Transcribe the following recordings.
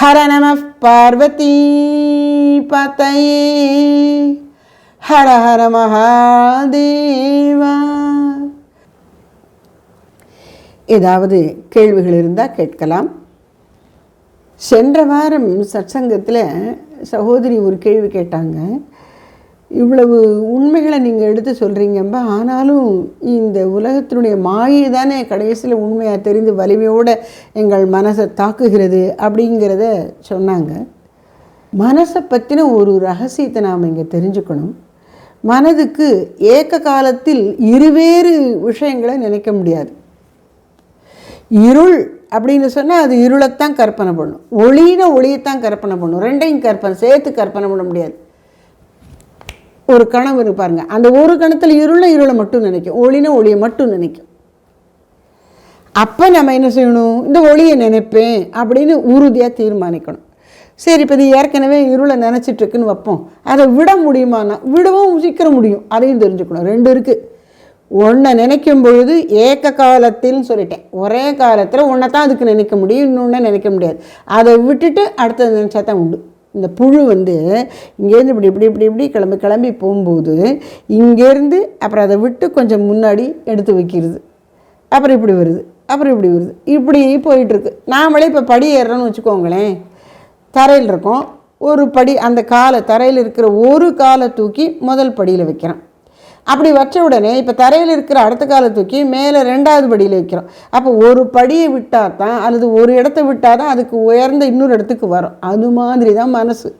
ஹர நம பார்வதி பதையே ஹர ஹர மகாதேவா ஏதாவது கேள்விகள் இருந்தால் கேட்கலாம். சென்ற வாரம் சத்சங்கத்தில் சகோதரி ஒரு கேள்வி கேட்டாங்க. இவ்வளவு உண்மைகளை நீங்கள் எடுத்து சொல்கிறீங்கம்பா ஆனாலும் இந்த உலகத்தினுடைய மாயை தானே கடைசியில் உண்மையாக தெரிந்து வலிமையோடு எங்கள் மனசை தாக்குகிறது அப்படிங்கிறத சொன்னாங்க. மனசை பற்றின ஒரு ரகசியத்தை நாம் இங்கே தெரிஞ்சுக்கணும். மனதுக்கு ஏக்க காலத்தில் இருவேறு விஷயங்களை நினைக்க முடியாது. இருள் அப்படின்னு சொன்னால் அது இருளைத்தான் கற்பனை பண்ணும். ஒளின ஒளியைத்தான் கற்பனை பண்ணும். ரெண்டையும் கற்பனை சேர்த்து கற்பனை பண்ண முடியாது. ஒரு கணம் இருப்பாருங்க அந்த ஒரு கணத்தில் இருளை இருளை மட்டும் நினைக்கும். ஒளினா ஒளியை மட்டும் நினைக்கும். அப்போ நம்ம என்ன செய்யணும்? இந்த ஒளியை நினைப்பேன் அப்படின்னு உறுதியாக தீர்மானிக்கணும். சரி இப்போ இது ஏற்கனவே இருளை நினச்சிட்ருக்குன்னு வைப்போம். அதை விட முடியுமானா விடவும் சீக்கிரம் முடியும். அதையும் தெரிஞ்சுக்கணும். ரெண்டு இருக்குது ஒன்றை நினைக்கும் பொழுது ஏக்க காலத்தில்னு சொல்லிட்டேன். ஒரே காலத்தில் ஒன்றை தான் அதுக்கு நினைக்க முடியும் இன்னொன்று நினைக்க முடியாது. அதை விட்டுட்டு அடுத்தது நினச்சா தான் உண்டு. இந்த புழு வந்து இங்கேருந்து இப்படி இப்படி இப்படி இப்படி கிளம்பி கிளம்பி போகும்போது இங்கேருந்து அப்புறம் அதை விட்டு கொஞ்சம் முன்னாடி எடுத்து வைக்கிறது. அப்புறம் இப்படி வருது அப்புறம் இப்படி வருது. இப்படி போயிட்டுருக்கு. நாமளே இப்போ படி ஏறுறோன்னு வச்சுக்கோங்களேன். தரையில் இருக்கோம். ஒரு படி அந்த காலை தரையில் இருக்கிற ஒரு காலை தூக்கி முதல் படியில் வைக்கிறோம். அப்படி வச்ச உடனே இப்போ தரையில் இருக்கிற அடுத்த காலை தூக்கி மேலே ரெண்டாவது படியில் வைக்கிறோம். அப்போ ஒரு படியை விட்டால் தான் அல்லது ஒரு இடத்த விட்டால் தான் அதுக்கு உயர்ந்த இன்னொரு இடத்துக்கு வரும். அது மாதிரி தான் மனசு.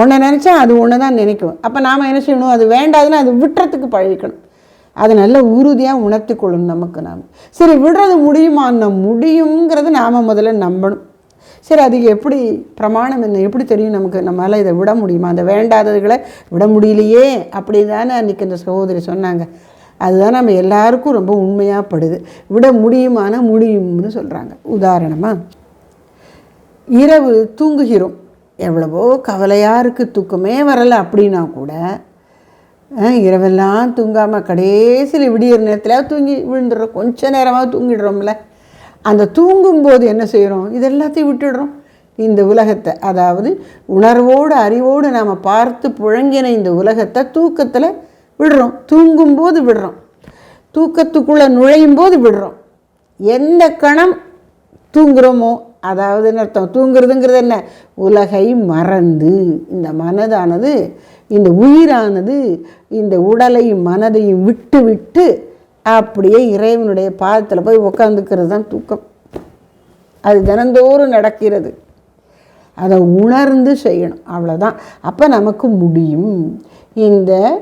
ஒன்றை நினச்சா அது ஒன்று தான் நினைக்கும். அப்போ நாம் என்ன செய்யணும்? அது வேண்டாதுன்னு அது விட்டுறதுக்கு பழகிக்கணும். அதை நல்ல உறுதியாக உணர்த்தி கொள்ளணும் நமக்கு நாம். சரி விடுறது முடியுமான்னா முடியுங்கிறத நாம் முதல்ல நம்பணும். சரி அதுக்கு எப்படி பிரமாணம் என்ன? எப்படி தெரியும் நமக்கு? நம்மளால் இதை விட முடியுமா? அந்த வேண்டாததுகளை விட முடியலையே அப்படி தானே அன்றைக்கி இந்த சகோதரி சொன்னாங்க. அதுதான் நம்ம எல்லாருக்கும் ரொம்ப உண்மையாக படுது. விட முடியுமான முடியும்னு சொல்கிறாங்க உதாரணமாக இரவு தூங்குகிறோம். எவ்வளவோ கவலையாக இருக்குது தூக்கமே வரலை அப்படின்னா கூட இரவெல்லாம் தூங்காமல் கடைசியில் விடியிற நேரத்தில் தூங்கி விழுந்துடுறோம். கொஞ்சம் நேரமாக தூங்கிடுறோம்ல. அந்த தூங்கும்போது என்ன செய்கிறோம் இது எல்லாத்தையும் விட்டுடுறோம். இந்த உலகத்தை அதாவது உணர்வோடு அறிவோடு நாம் பார்த்து புழங்கின இந்த உலகத்தை தூக்கத்தில் விடுறோம். தூங்கும்போது விடுறோம். தூக்கத்துக்குள்ளே நுழையும் போது விடுறோம். எந்த கணம் தூங்குகிறோமோ அதாவது என்ன அர்த்தம்? தூங்குறதுங்கிறது என்ன? உலகை மறந்து இந்த மனதானது இந்த உயிரானது இந்த உடலையும் மனதையும் விட்டு விட்டு அப்படியே இறைவனுடைய பாதத்தில் போய் உட்காந்துக்கிறது தான் தூக்கம். அது தினந்தோறும் நடக்கிறது. அதை உணர்ந்து செய்யணும். அவ்வளோதான் அப்போ நமக்கு முடியும். இந்த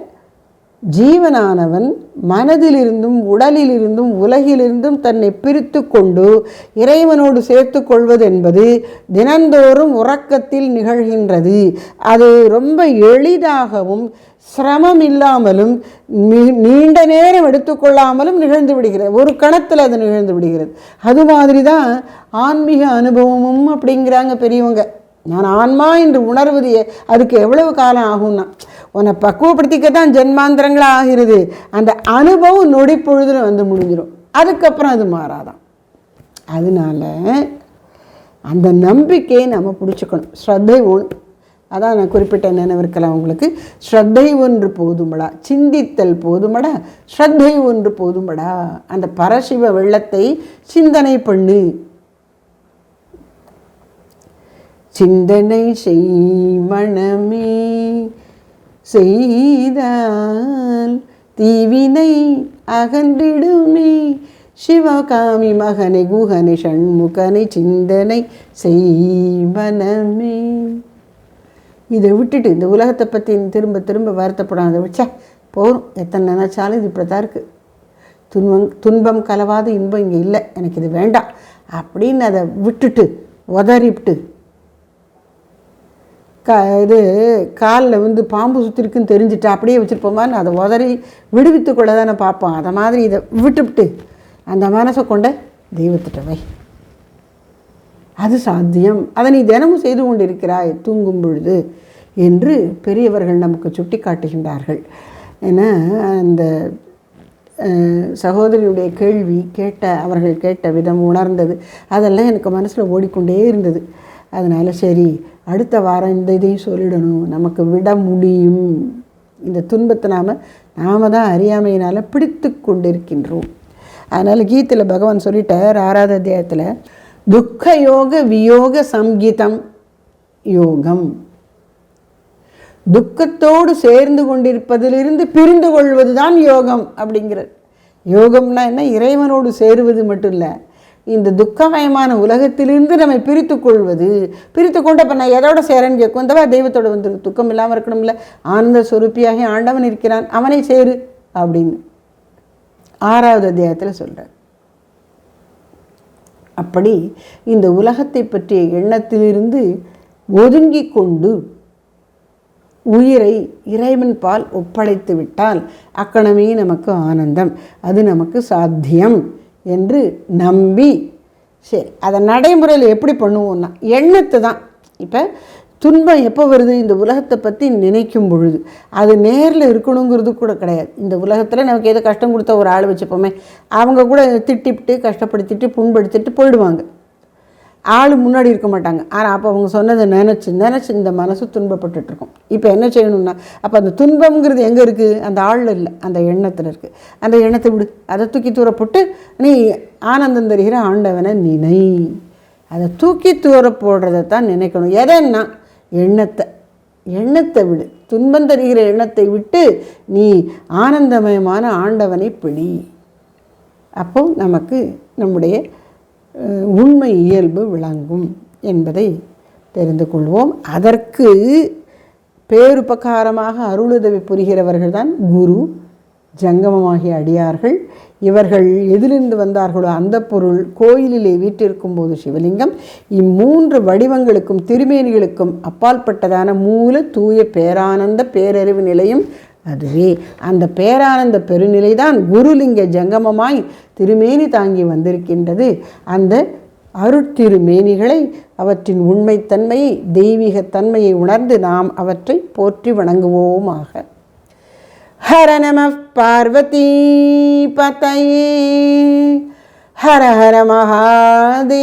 ஜீவனானவன் மனதிலிருந்தும் உடலிலிருந்தும் உலகிலிருந்தும் தன்னை பிரித்து கொண்டு இறைவனோடு சேர்த்து கொள்வது என்பது தினந்தோறும் உறக்கத்தில் நிகழ்கின்றது. அது ரொம்ப எளிதாகவும் சிரமம் இல்லாமலும் நீ- நீண்ட நேரம் எடுத்துக்கொள்ளாமலும் நிகழ்ந்து விடுகிறது. ஒரு கணத்தில் அது நிகழ்ந்து விடுகிறது. அது மாதிரி தான் ஆன்மீக அனுபவமும் அப்படிங்கிறாங்க பெரியவங்க. நான் ஆன்மா என்று உணர்வது அதுக்கு எவ்வளவு காலம் ஆகும்னா? உன்னை பக்குவப்படுத்திக்க தான் ஜென்மாந்திரங்களாக ஆகிறது அந்த அனுபவம் நொடி பொழுதுல வந்து முடிஞ்சிடும் அதுக்கப்புறம் அது மாறாதான். அதனால அந்த நம்பிக்கையை நம்ம பிடிச்சிக்கணும். ஸ்ரத்தை ஒன்று அதான் நான் குறிப்பிட்ட நினைவிருக்கலாம் உங்களுக்கு. ஸ்ரத்தை ஒன்று போதுமடா. சிந்தித்தல் போதுமடா. ஸ்ரத்தை ஒன்று போதுமடா. அந்த பரசிவ வெள்ளத்தை சிந்தனை பண்ணு. சிந்தனை செய் மனமே. செய்தால் தீவினை அகன்றிடுமே. சிவகாமி மகனை குகனை ஷண்முகனை சிந்தனை செய்வனமே. இதை விட்டுட்டு இந்த உலகத்தை பற்றி திரும்ப திரும்ப வருத்தப்படாத வச்சா போதும் எத்தனை நினச்சாலும் இது இப்படி தான் இருக்குது துன்பம் துன்பம் கலவாத இன்பம் இங்கே இல்லை. எனக்கு இது வேண்டாம். அப்படின்னு அதை விட்டுட்டு உதறிவிட்டு க இது காலில் வந்து பாம்பு சுற்றிருக்குன்னு தெரிஞ்சுட்டு அப்படியே வச்சுருப்போமான்னு அதை உதறி விடுவித்து கொள்ள தானே பார்ப்போம். அதை மாதிரி இதை விட்டுவிட்டு அந்த மனசை கொண்ட தெய்வத்திட்டவை அது சாத்தியம். அதை நீ தினமும் செய்து கொண்டிருக்கிறாய் தூங்கும் பொழுது என்று பெரியவர்கள் நமக்கு சுட்டி காட்டுகின்றார்கள் ஏன்னா அந்த சகோதரியுடைய கேள்வி கேட்ட அவர்கள் கேட்ட விதம் உணர்ந்தது. அதெல்லாம் எனக்கு மனசில் ஓடிக்கொண்டே இருந்தது. அதனால் சரி அடுத்த வாரம் இந்த இதையும் சொல்லிடணும். நமக்கு விட முடியும். இந்த துன்பத்தை நாம் நாம தான் அறியாமையினால் பிடித்து கொண்டிருக்கின்றோம். அதனால் கீதையில் பகவான் சொல்லிட்டார் ஆறாவது அத்தியாயத்தில் துக்க யோக வியோக சங்கீதம் யோகம். துக்கத்தோடு சேர்ந்து கொண்டிருப்பதிலிருந்து பிரிந்து கொள்வது தான் யோகம் அப்படிங்கிறது யோகம்னா என்ன? இறைவனோடு சேருவது மட்டும் இல்லை இந்த துக்கமயமான உலகத்திலிருந்து நம்மை பிரித்து கொள்வது பிரித்து கொண்டு அப்போ நான் எதோட சேரன்னு கேட்கும் வந்தவா தெய்வத்தோட வந்துரு துக்கம் இல்லாமல் இருக்கணும்ல? ஆனந்த சுரூப்பியாகி ஆண்டவன் இருக்கிறான் அவனை சேரு அப்படின்னு. ஆறாவது அத்தியாயத்தில் சொல்கிறார் அப்படி இந்த உலகத்தை பற்றிய எண்ணத்திலிருந்து ஒதுங்கி கொண்டு உயிரை இறைவன் பால் ஒப்படைத்து விட்டால் அக்கணமே நமக்கு ஆனந்தம் அது நமக்கு சாத்தியம். என்று நம்பி. சரி அதை நடைமுறையில் எப்படி பண்ணுவோம்னா எண்ணத்தை தான். இப்போ துன்பம் எப்போ வருது? இந்த உலகத்தை பற்றி நினைக்கும் பொழுது. அது நேரில் இருக்கணுங்கிறது கூட கிடையாது. இந்த உலகத்தில் நமக்கு ஏதோ கஷ்டம் கொடுத்த ஒரு ஆள் வச்சுப்போமே. அவங்க கூட திட்டிவிட்டு கஷ்டப்படுத்திட்டு புண்படுத்திட்டு போயிடுவாங்க. ஆள் முன்னாடி இருக்க மாட்டாங்க. ஆனால் அப்போ அவங்க சொன்னதை நினச்சி நினச்சி இந்த மனசு துன்பப்பட்டுட்ருக்கும் இப்போ என்ன செய்யணும்னா அப்போ அந்த துன்பம்ங்கிறது எங்கே இருக்குது அந்த ஆளில் இல்லை. அந்த எண்ணத்தில் இருக்குது அந்த எண்ணத்தை விடு. அதை தூக்கி தூரப்போட்டு நீ ஆனந்தம் தருகிற ஆண்டவனை நினை. அதை தூக்கி தூர போடுறதை தான் நினைக்கணும். எதைன்னா எண்ணத்தை. எண்ணத்தை விடு. துன்பம் தருகிற எண்ணத்தை விட்டு நீ ஆனந்தமயமான ஆண்டவனை பிடி. அப்போ நமக்கு நம்முடைய உண்மை இயல்பு விளங்கும் என்பதை தெரிந்து கொள்வோம். அதற்கு பேருபகாரமாக அருளுதவி புரிகிறவர்கள் தான் குரு ஜங்கமமாகிய அடியார்கள். இவர்கள் எதிலிருந்து வந்தார்களோ அந்த பொருள் கோயிலிலே வீற்றிருக்கும் போது சிவலிங்கம். இம்மூன்று வடிவங்களுக்கும் திருமேனிகளுக்கும் அப்பாற்பட்டதான மூல தூய பேரானந்த பேரறிவு நிலையும் அதுவே அந்த பேரானந்த பெருநிலை தான் குருலிங்க ஜங்கமமாய் திருமேனி தாங்கி வந்திருக்கின்றது. அந்த அருட்திருமேனிகளை அவற்றின் உண்மைத்தன்மையை தெய்வீகத் தன்மையை உணர்ந்து நாம் அவற்றை போற்றி வணங்குவோமாக. ஹர நம பார்வதி பதையே ஹர ஹர மகாதேவா.